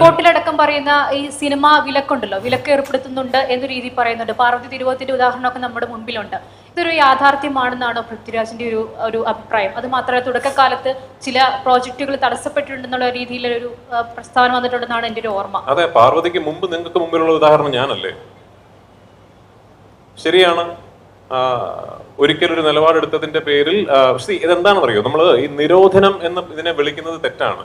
കോർട്ടിലടക്കം പറയുന്ന ഈ സിനിമ വിലക്കുണ്ടല്ലോ വിലക്ക് ഏർപ്പെടുത്തുന്നുണ്ട് എന്ന രീതി പറയുന്നുണ്ട്. പാർവതി തിരുവോത്തിന്റെ ഉദാഹരണമൊക്കെ നമ്മുടെ മുമ്പിലുണ്ട് ഇതൊരു യാഥാർത്ഥ്യമാണെന്നാണോ പൃഥ്വിരാജിന്റെ ഒരു ഒരു അഭിപ്രായം? അത് മാത്രമല്ല തുടക്കകാലത്ത് ചില പ്രോജക്റ്റുകൾ തടസ്സപ്പെട്ടിട്ടുണ്ടെന്നുള്ള രീതിയിലൊരു പ്രസ്താവന വന്നിട്ടുണ്ടെന്നാണ് എന്റെ ഒരു ഓർമ്മ. അതെ പാർവതിക്ക് മുമ്പ് നിങ്ങൾക്ക് മുമ്പിലുള്ള ഉദാഹരണം ഞാനല്ലേ? ശരിയാണ്. ഒരിക്കലൊരു നിലപാടെടുത്തതിന്റെ പേരിൽ ഇതെന്താണെന്നറിയോ? നമ്മൾ ഈ നിരോധനം എന്ന് ഇതിനെ വിളിക്കുന്നത് തെറ്റാണ്.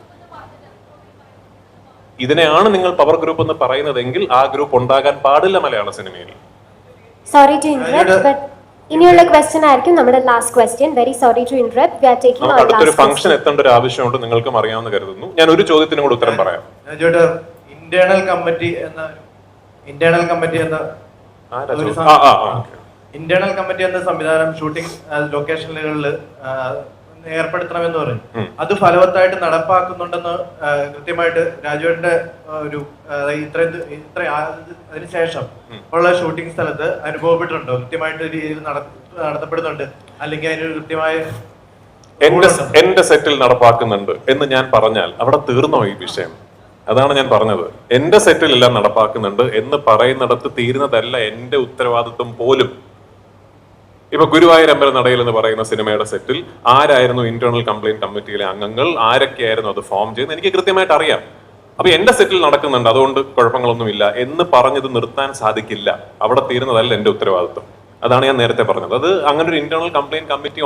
ഇതിനെയാണ് നിങ്ങൾ പവർ ഗ്രൂപ്പ് എന്ന് പറയുന്നതെങ്കിൽ ആ ഗ്രൂപ്പ് ഉണ്ടാകാൻ പാടില്ല മലയാള സിനിമയിൽ. സോറി ടു ഇന്ററപ്റ്റ് ബട്ട് ഇനിയുള്ള ക്വസ്റ്റ്യൻ ആയിരിക്കും നമ്മുടെ last question very sorry to interrupt we are taking നമുക്ക് അടുത്തൊരു ലാസ്റ്റ് ഫംഗ്ഷൻ എത്തേണ്ട ഒരു ആവശ്യമുണ്ട് നിങ്ങൾക്കും അറിയാമെന്ന് കരുതുന്നു. ഞാൻ ഒരു ചോദ്യത്തിന് കൂടെ ഉത്തരം പറയാം. ഇന്റേണൽ കമ്മിറ്റി എന്ന ഇന്റേണൽ കമ്മിറ്റി എന്ന. ഇന്റേണൽ കമ്മിറ്റി എന്ന സംവിധാനം ഷൂട്ടിംഗ് ലൊക്കേഷനുകളിൽ ഏർപ്പെടുത്തണമെന്ന് പറഞ്ഞു. അത് ഫലവത്തായിട്ട് നടപ്പാക്കുന്നുണ്ടെന്ന് കൃത്യമായിട്ട് രാജുവേട്ടന്റെ ഒരു ഇത്രയും ഇത്ര അതിനുശേഷം ഉള്ള ഷൂട്ടിംഗ് സ്ഥലത്ത് അനുഭവപ്പെട്ടിട്ടുണ്ടോ? കൃത്യമായിട്ട് രീതിയിൽ നട- നടത്തപ്പെടുന്നുണ്ട്. അല്ലെങ്കിൽ അതിനൊരു കൃത്യമായ എന്റെ എന്റെ സെറ്റിൽ നടപ്പാക്കുന്നുണ്ട് എന്ന് ഞാൻ പറഞ്ഞാൽ അവിടെ തീർന്നോ ഈ വിഷയം? അതാണ് ഞാൻ പറഞ്ഞത്. എന്റെ സെറ്റിൽ എല്ലാം നടപ്പാക്കുന്നുണ്ട് എന്ന് പറയുന്നിടത്ത് തീരുന്നതല്ല എന്റെ ഉത്തരവാദിത്വം പോലും. ഇപ്പൊ ഗുരുവായൂർ അമ്പല നടയിൽ എന്ന് പറയുന്ന സിനിമയുടെ സെറ്റിൽ ആരായിരുന്നു ഇന്റേണൽ കംപ്ലൈന്റ് കമ്മിറ്റിയിലെ അംഗങ്ങൾ? ആരൊക്കെയായിരുന്നു അത് ഫോം ചെയ്യുന്നത്? എനിക്ക് കൃത്യമായിട്ട് അറിയാം. അപ്പൊ എന്റെ സെറ്റിൽ നടക്കുന്നുണ്ട്. അതുകൊണ്ട് കുഴപ്പങ്ങളൊന്നുമില്ല. എന്ന് പറഞ്ഞത് നിർത്താൻ സാധിക്കില്ല. അവിടെ തീരുന്നതല്ല എന്റെ ഉത്തരവാദിത്വം. അതാണ് ഞാൻ നേരത്തെ പറഞ്ഞത്. അത് അങ്ങനെ ഒരു ഇന്റേണൽ കംപ്ലൈന്റ് കമ്മിറ്റി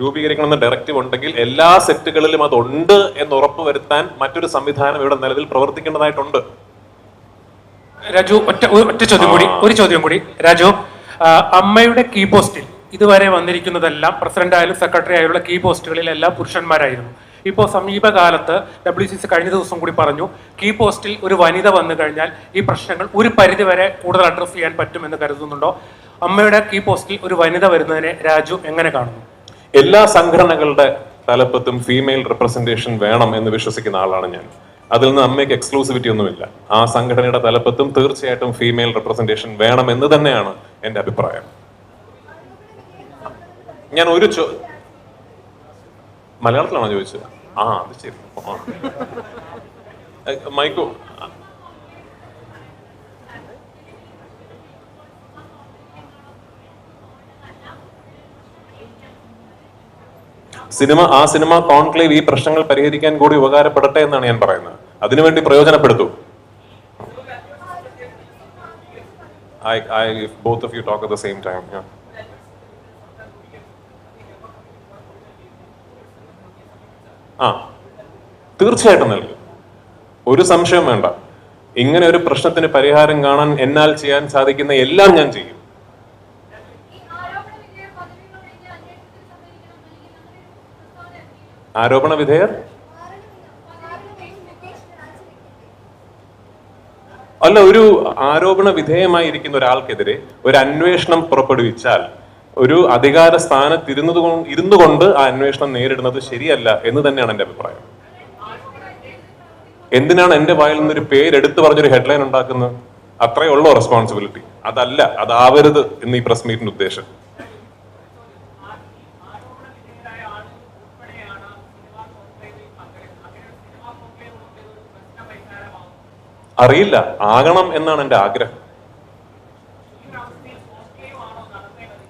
രൂപീകരിക്കണമെന്ന് ഡയറക്റ്റീവ് ഉണ്ടെങ്കിൽ എല്ലാ സെറ്റുകളിലും അതുണ്ട് എന്ന് ഉറപ്പ് വരുത്താൻ മറ്റൊരു സംവിധാനം ഇവിടെ നിലവിൽ പ്രവർത്തിക്കേണ്ടതായിട്ടുണ്ട്. രാജു ഒറ്റ ഒറ്റ ചോദ്യം കൂടി. ഒരു ചോദ്യം കൂടി. രാജു അമ്മയുടെ കീ പോസ്റ്റിൽ ഇതുവരെ വന്നിരിക്കുന്നതെല്ലാം പ്രസിഡന്റ് ആയാലും സെക്രട്ടറി ആയാലും കീ പോസ്റ്റുകളിലെല്ലാം പുരുഷന്മാരായിരുന്നു. ഇപ്പോൾ സമീപകാലത്ത് ഡബ്ല്യു സി സി കഴിഞ്ഞ ദിവസം കൂടി പറഞ്ഞു കീ പോസ്റ്റിൽ ഒരു വനിത വന്നു കഴിഞ്ഞാൽ ഈ പ്രശ്നങ്ങൾ ഒരു പരിധിവരെ കൂടുതൽ അഡ്രസ് ചെയ്യാൻ പറ്റുമെന്ന് കരുതുന്നുണ്ടോ? അമ്മയുടെ കീ പോസ്റ്റിൽ ഒരു വനിത വരുന്നതിനെ രാജു എങ്ങനെ കാണുന്നു? എല്ലാ സംഘടനകളുടെ തലപ്പത്തും ഫീമെയിൽ റെപ്രസെന്റേഷൻ വേണം എന്ന് വിശ്വസിക്കുന്ന ആളാണ് ഞാൻ. അതിൽ നിന്ന് അമ്മയ്ക്ക് എക്സ്ക്ലൂസിവിറ്റി ഒന്നുമില്ല. ആ സംഘടനയുടെ തലപ്പത്തും തീർച്ചയായിട്ടും ഫീമെയിൽ റെപ്രസെന്റേഷൻ വേണം എന്ന് തന്നെയാണ് എന്റെ അഭിപ്രായം. ഞാൻ ഒരു ചോ മലയാളത്തിലാണോ ചോദിച്ചത്? ആ അത് ശരി. മൈക്കോ. സിനിമ ആ സിനിമ കോൺക്ലേവ് ഈ പ്രശ്നങ്ങൾ പരിഹരിക്കാൻ കൂടി ഉപകാരപ്പെടട്ടെ എന്നാണ് ഞാൻ പറയുന്നത്. അതിനുവേണ്ടി പ്രയോജനപ്പെടുത്തു. I I if both of you talk at the same time. ആ തീർച്ചയായിട്ടും നൽകും. ഒരു സംശയം വേണ്ട. ഇങ്ങനെ ഒരു പ്രശ്നത്തിന് പരിഹാരം കാണാൻ എന്നാൽ ചെയ്യാൻ സാധിക്കുന്ന എല്ലാം ഞാൻ ചെയ്യും. ആരോപണ വിധേയർ? അല്ല ഒരു ആരോപണ വിധേയമായിരിക്കുന്ന ഒരാൾക്കെതിരെ ഒരു അന്വേഷണം പുറപ്പെടുവിച്ചാൽ ഒരു അധികാര സ്ഥാനത്ത് ഇരുന്നത് ഇരുന്നു കൊണ്ട് ആ അന്വേഷണം നേരിടുന്നത് ശരിയല്ല എന്ന് തന്നെയാണ് എന്റെ അഭിപ്രായം. എന്തിനാണ് എന്റെ വായിൽ നിന്നൊരു പേര് എടുത്തു പറഞ്ഞൊരു ഹെഡ്ലൈൻ ഉണ്ടാക്കുന്നത്? അത്രയേ ഉള്ളൂ റെസ്പോൺസിബിലിറ്റി അതല്ല അതാവരുത് എന്ന് ഈ പ്രസ് മീറ്റിന്റെ ഉദ്ദേശം. അറിയില്ല ആകണം എന്നാണ് എന്റെ ആഗ്രഹം.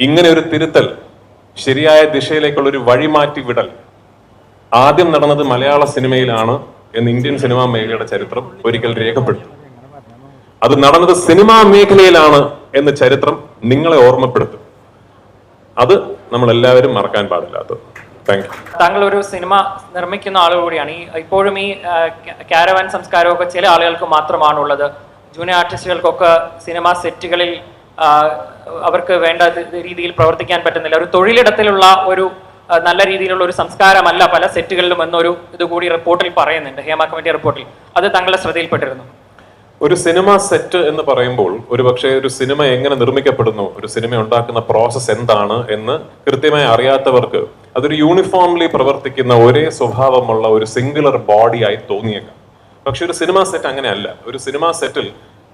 ഇങ്ങനെ ഒരു തിരുത്തൽ ശരിയായ ദിശയിലേക്കുള്ള ഒരു വഴിമാറ്റി വിടൽ. ആദ്യം നടന്നത് മലയാള സിനിമയിലാണ് എന്ന് ഇന്ത്യൻ സിനിമാ മേഖലയുടെ ചരിത്രം ഒരിക്കൽ രേഖപ്പെടുത്തും. അത് നടന്നത് സിനിമാ മേഖലയിലാണ് എന്ന ചരിത്രം നിങ്ങളെ ഓർമ്മപ്പെടുത്തും. അത് നമ്മൾ എല്ലാവരും മറക്കാൻ പാടില്ലാത്തത്. താങ്കൾ ഒരു സിനിമ നിർമ്മിക്കുന്ന ആൾ കൂടിയാണ്. ഈ ഇപ്പോഴും ഈ കാരവൻ സംസ്കാരമൊക്കെ ചില ആളുകൾക്ക് മാത്രമാണുള്ളത്. ജൂനിയർ ആർട്ടിസ്റ്റുകൾക്കൊക്കെ സിനിമ സെറ്റുകളിൽ അവർക്ക് വേണ്ട രീതിയിൽ പ്രവർത്തിക്കാൻ പറ്റുന്നില്ല. ഒരു തൊഴിലിടത്തിലുള്ള ഒരു നല്ല രീതിയിലുള്ള ഒരു സംസ്കാരമല്ല പല സെറ്റുകളിലും എന്നൊരു ഇത് കൂടി റിപ്പോർട്ടിൽ പറയുന്നുണ്ട്. ഹേമ കമ്മിറ്റി റിപ്പോർട്ടിൽ. അത് താങ്കളുടെ ശ്രദ്ധയിൽപ്പെട്ടിരുന്നു. ഒരു സിനിമ സെറ്റ് എന്ന് പറയുമ്പോൾ ഒരുപക്ഷെ ഒരു സിനിമ എങ്ങനെ നിർമ്മിക്കപ്പെടുന്നു ഒരു സിനിമ ഉണ്ടാക്കുന്ന പ്രോസസ്സ് എന്താണ് എന്ന് കൃത്യമായി അറിയാത്തവർക്ക് അതൊരു യൂണിഫോംലി പ്രവർത്തിക്കുന്ന ഒരേ സ്വഭാവമുള്ള ഒരു സിംഗുലർ ബോഡിയായി തോന്നിയേക്കാം. പക്ഷെ ഒരു സിനിമ സെറ്റ് അങ്ങനെയല്ല. ഒരു സിനിമ സെറ്റിൽ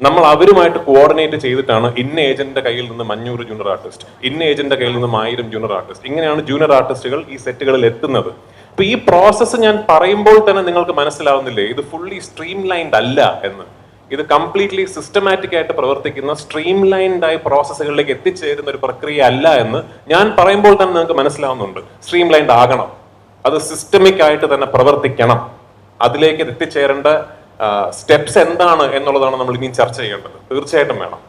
നമ്മൾ അവരുമായിട്ട് കോർഡിനേറ്റ് ചെയ്തിട്ടാണ് ഇന്ന ഏജന്റിന്റെ കയ്യിൽ നിന്ന് മഞ്ഞൂറ് ജൂനിയർ ആർട്ടിസ്റ്റ് ഇന്ന ഏജന്റിന്റെ കയ്യിൽ നിന്ന് ആയിരം ജൂനിയർ ആർട്ടിസ്റ്റ് ഇങ്ങനെയാണ് ജൂനിയർ ആർട്ടിസ്റ്റുകൾ ഈ സെറ്റുകളിൽ എത്തുന്നത്. അപ്പൊ ഈ പ്രോസസ്സ് ഞാൻ പറയുമ്പോൾ തന്നെ നിങ്ങൾക്ക് മനസ്സിലാവുന്നില്ലേ ഇത് ഫുള്ളി സ്ട്രീം ലൈൻഡ് അല്ല എന്ന്. ഇത് കംപ്ലീറ്റ്ലി സിസ്റ്റമാറ്റിക് ആയിട്ട് പ്രവർത്തിക്കുന്ന സ്ട്രീം ആയി പ്രോസസ്സുകളിലേക്ക് എത്തിച്ചേരുന്ന ഒരു പ്രക്രിയ അല്ല എന്ന് ഞാൻ പറയുമ്പോൾ തന്നെ നിങ്ങൾക്ക് മനസ്സിലാവുന്നുണ്ട്. സ്ട്രീം ലൈൻഡ് ആകണം. അത് സിസ്റ്റമിക് ആയിട്ട് തന്നെ പ്രവർത്തിക്കണം. അതിലേക്ക് എത്തിച്ചേരേണ്ട സ്റ്റെപ്സ് എന്താണ് എന്നുള്ളതാണ് നമ്മൾ ഇനിയും ചർച്ച ചെയ്യേണ്ടത്. തീർച്ചയായിട്ടും വേണം.